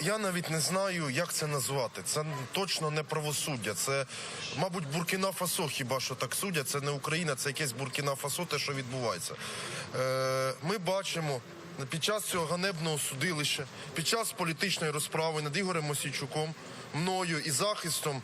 я навіть не знаю, як це назвати. Це точно не правосуддя. Це, мабуть, Буркіна Фасо хіба що так судять. Це не Україна, це якесь Буркіна Фасо, те, що відбувається. Е, ми бачимо. Під час цього ганебного судилища, під час політичної розправи над Ігорем Мосійчуком, мною і захистом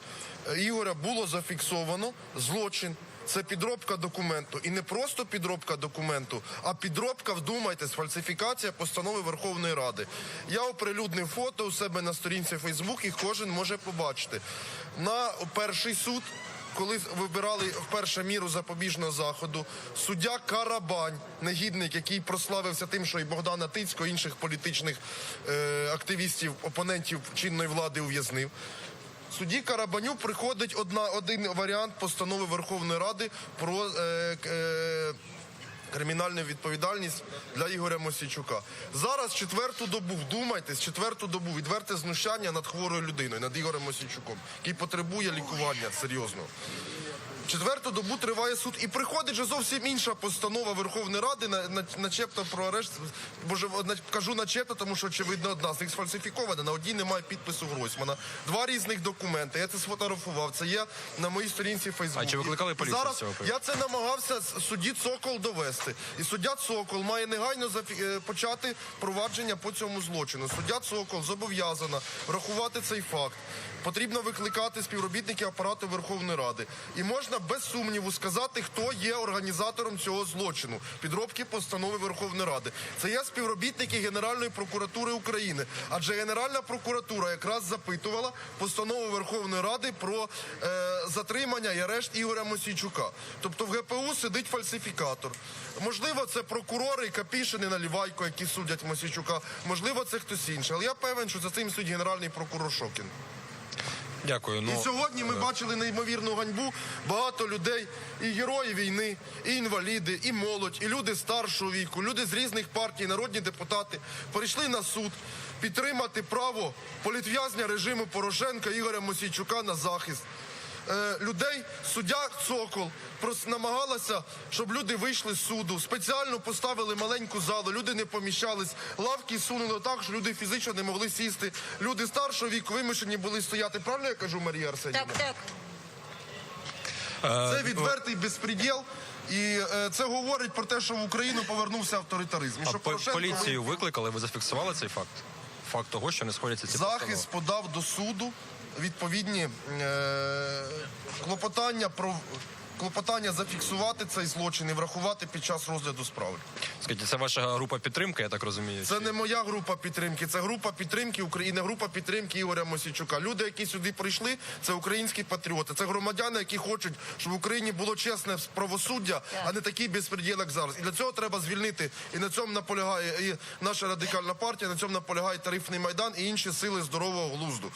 е, Ігоря було зафіксовано злочин. Це підробка документу. І не просто підробка документу, а підробка, вдумайтесь, фальсифікація постанови Верховної Ради. Я оприлюднив фото у себе на сторінці Фейсбук, і кожен може побачити. На перший суд, коли вибирали вперше міру запобіжного заходу, суддя Карабань, негідник, який прославився тим, що і Богдана Тицького, і інших політичних е, активістів, опонентів чинної влади ув'язнив. Судді Карабаню приходить одна, один варіант постанови Верховної Ради про е, е, кримінальну відповідальність для Ігоря Мосійчука. Зараз четверту добу, вдумайтесь, четверту добу відверте знущання над хворою людиною, над Ігорем Мосійчуком, який потребує лікування серйозного. Четверту добу триває суд, і приходить же зовсім інша постанова Верховної Ради, на, на, начебто про арешт. Боже, на- кажу начебто, тому що очевидно одна з них сфальсифікована. На одній немає підпису Гройсмана. Два різних документи. Я це сфотографував. Це є на моїй сторінці Фейсбук. А чи викликали поліцію Зараз цього я це намагався судді Цокол довести. І суддя Цокол має негайно е, почати провадження по цьому злочину. Суддя Цокол зобов'язана врахувати цей факт. Потрібно викликати співробітників апарату Верховної Ради. І можна без сумніву сказати, хто є організатором цього злочину підробки постанови Верховної Ради. Це є співробітники Генеральної прокуратури України. Адже Генеральна прокуратура якраз запитувала постанову Верховної Ради про е, затримання і арешт Ігоря Мосійчука. Тобто в ГПУ сидить фальсифікатор. Можливо, це прокурори Капішин і Налівайко, які судять Мосійчука. Можливо, це хтось інший. Але я певен, що за цим судить генеральний прокурор Шокін. Дякую. Ну І сьогодні ми бачили неймовірну ганьбу. Багато людей, і герої війни, і інваліди, і молодь, і люди старшого віку, люди з різних партій, народні депутати прийшли на суд підтримати право політв'язня режиму Порошенка Ігоря Мосійчука на захист. Е, людей суддя Цокол прос- намагалася, щоб люди вийшли з суду. Спеціально поставили маленьку залу, люди не поміщались, лавки сунули так, що люди фізично не могли сісти. Люди старшого віку вимушені були стояти. Правильно я кажу, Марія Арсенівна? Так, так. Це відвертий безпреділ. І е, це говорить про те, що в Україну повернувся авторитаризм. І а що по- Порошенко- поліцію викликали, ви зафіксували цей факт? Факт того, що не сходяться ці постанови? захист подав до суду відповідні е, клопотання про клопотання зафіксувати цей злочин і врахувати під час розгляду справи. Скажіть, це ваша група підтримки, я так розумію? Це не моя група підтримки, це група підтримки України, група підтримки Ігоря Мосійчука. Люди, які сюди прийшли, це українські патріоти. Це громадяни, які хочуть, щоб в Україні було чесне правосуддя, а не такий безпреділ, як зараз. І для цього треба звільнити. І на цьому наполягає і наша радикальна партія. На цьому наполягає тарифний майдан і інші сили здорового глузду.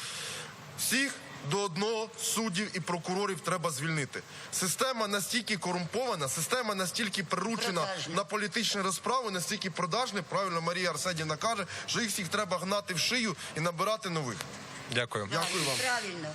Всіх до одного суддів і прокурорів треба звільнити. Система настільки корумпована, система настільки приручена Продажні. на політичні розправи, настільки продажні, правильно Марія Арсенівна каже, що їх всіх треба гнати в шию і набирати нових. Дякую. Дякую вам. Правильно.